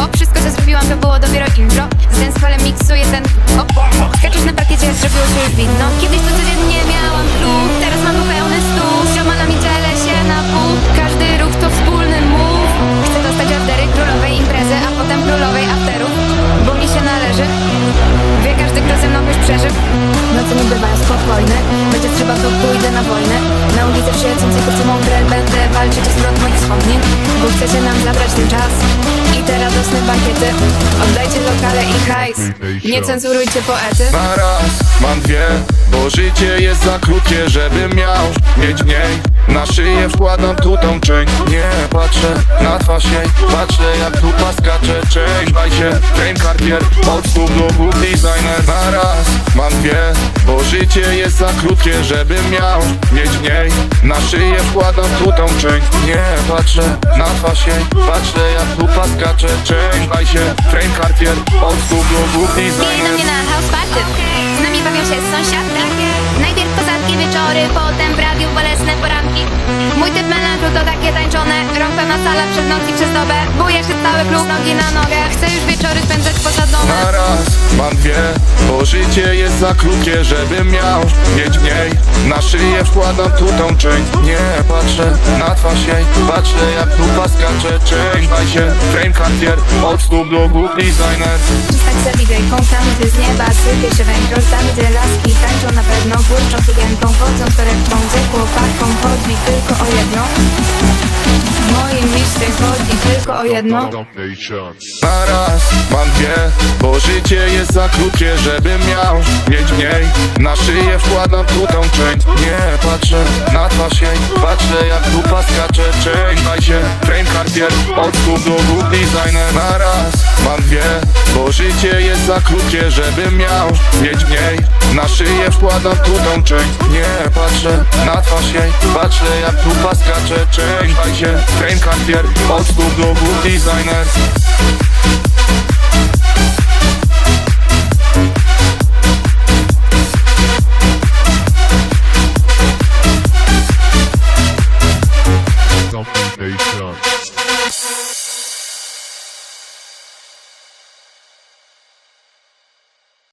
hip-hop Wszystko co zrobiłam to było dopiero intro. Z dancefalem miksuję ten hip-hop Skaczesz na parkiecie, zrobiło się już widno. Kiedyś to codziennie miałam klub Teraz mam pełny stół. Z ziomalami dzielę się na pół. Każdy ruch to wspólny move Chcę dostać ordery królowej imprezy A potem królowej afterów. Bo mi się należy. Wie każdy, kto ze mną już przeżył. Noce nie bywają spokojne. Będzie trzeba, to pójdę na wojnę. Na ulicę przyjacącej kurczę mądre Będę walczyć o zwrot moich wspomnień. Bo chcecie nam zabrać ten czas? I te radosne bakiety. Oddajcie lokale i hajs. Nie cenzurujcie poety. Na raz mam dwie, bo życie jest za krótkie, żebym miał mieć mniej. Na szyję wkładam tu tą część. Nie patrzę na twarz jej, patrzę jak tu skacze Część baj się, Fame Cartier, od stóp do designer. Na raz mam dwie, bo życie jest za krótkie, żebym miał mieć mniej. Na szyję wkładam tu tą część. Nie patrzę na twarz jej, patrzę jak tu skacze Część się, Fame Cartier, od stóp do designer mnie na house party. Z nami bawią się sąsiadki. Najpierw kozackie wieczory, potem w radiu bolesne poranki. Mój typ melanżu to takie tańczone. Rąk pełna sala przez noc i przez dobę. Buje się cały klub, nogi na nogę. Chcę już wieczory spędzać domem Na raz mam dwie, bo życie jest za krótkie, żebym miał mieć mniej. Na szyję wkładam tu tą część. Nie patrzę na twarz jej, patrzę jak tu skacze. Część baj się, Fame Cartier, od stóp do głów designer. Za DJ-ką, tam gdzie z nieba. Sypie się węgorz Tam gdzie laski tańczą. Na pewno Burczą sukienką, chodzą torebką Ze chłopaką chodzi tylko o jedno W moim tylko o jedno. Na raz mam dwie, bo życie jest za krótkie, żebym miał mieć mniej. Na szyję wkładam tą część. Nie patrzę na twarz jej, patrzę jak tu skacze. Część baj się, Fame Cartier, od stóp do designer. Na raz mam dwie, bo życie jest za krótkie, żebym miał mieć mniej. Na szyję wkładam tu tą część Nie patrzę na twarz jej, patrzę jak tu skacze Część baj się, Fame Cartier, od stóp do designer